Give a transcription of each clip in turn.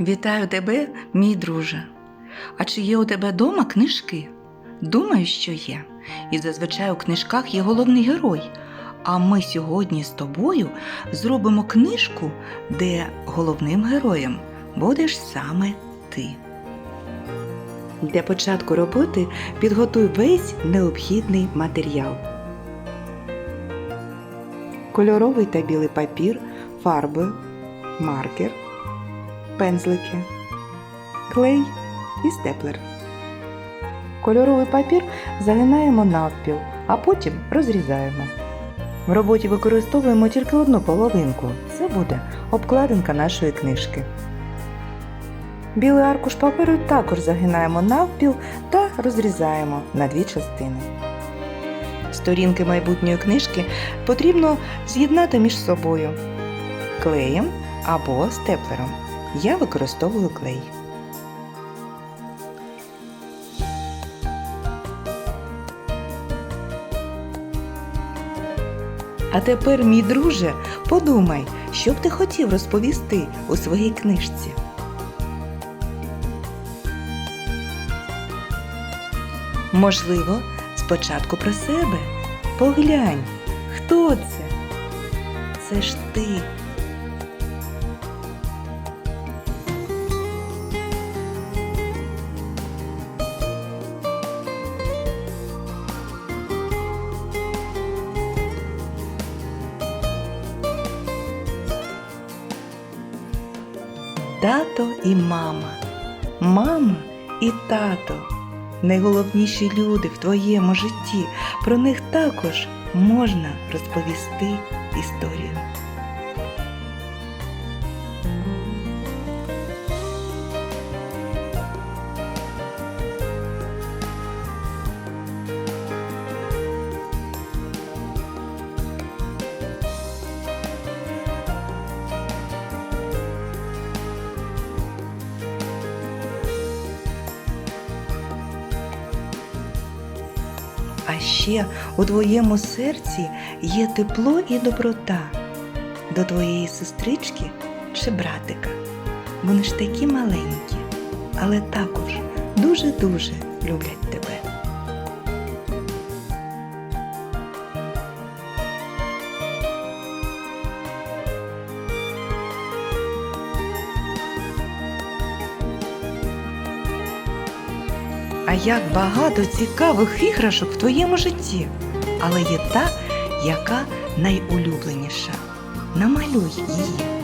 Вітаю тебе, мій друже. А чи є у тебе дома книжки? Думаю, що є. І зазвичай у книжках є головний герой. А ми сьогодні з тобою зробимо книжку, де головним героєм будеш саме ти. Для початку роботи підготуй весь необхідний матеріал. Кольоровий та білий папір, фарби, маркер, пензлики, клей і степлер. Кольоровий папір загинаємо навпіл, а потім розрізаємо. В роботі використовуємо тільки одну половинку. Це буде обкладинка нашої книжки. Білий аркуш паперу також загинаємо навпіл та розрізаємо на дві частини. Сторінки майбутньої книжки потрібно з'єднати між собою клеєм або степлером. Я використовую клей. А тепер, мій друже, подумай, що б ти хотів розповісти у своїй книжці. Можливо, спочатку про себе. Поглянь, хто це? Це ж ти. Тато і мама. Мама і тато. Найголовніші люди в твоєму житті. Про них також можна розповісти історію. А ще у твоєму серці є тепло і доброта до твоєї сестрички чи братика. Вони ж такі маленькі, але також дуже-дуже люблять тебе. А як багато цікавих іграшок в твоєму житті. Але є та, яка найулюбленіша. Намалюй її.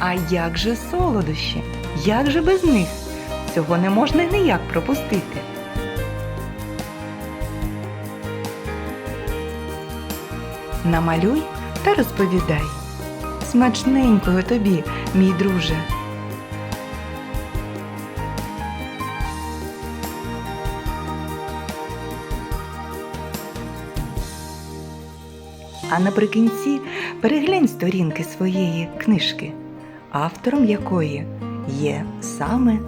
А як же солодощі? Як же без них? Цього не можна ніяк пропустити. Намалюй та розповідай. Смачненького тобі, мій друже. А наприкінці переглянь сторінки своєї книжки, автором якої є саме